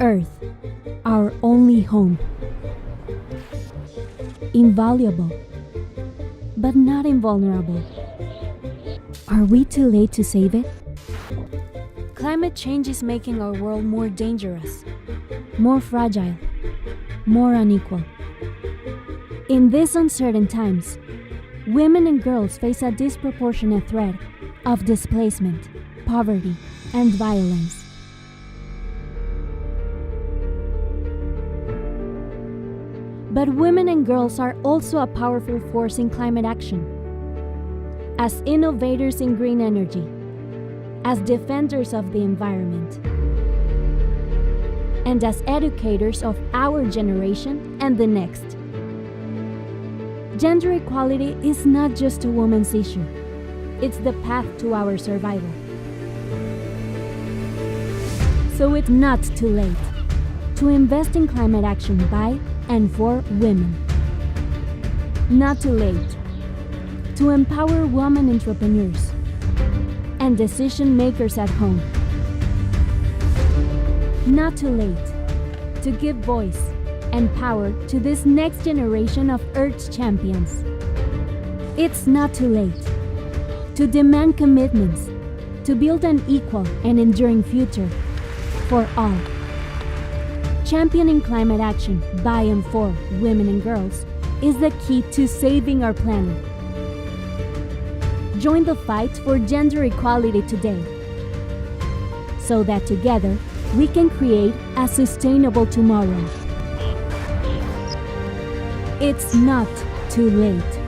Earth, our only home. Invaluable, but not invulnerable. Are we too late to save it? Climate change is making our world more dangerous, more fragile, more unequal. In these uncertain times, women and girls face a disproportionate threat of displacement, poverty, and violence. But women and girls are also a powerful force in climate action. As innovators in green energy, as defenders of the environment, and as educators of our generation and the next. Gender equality is not just a woman's issue, it's the path to our survival. So it's not too late to invest in climate action by and for women. Not too late to empower women entrepreneurs and decision makers at home. Not too late to give voice and power to this next generation of Earth champions. It's not too late to demand commitments to build an equal and enduring future for all. Championing climate action by and for women and girls is the key to saving our planet. Join the fight for gender equality today so that together we can create a sustainable tomorrow. It's not too late.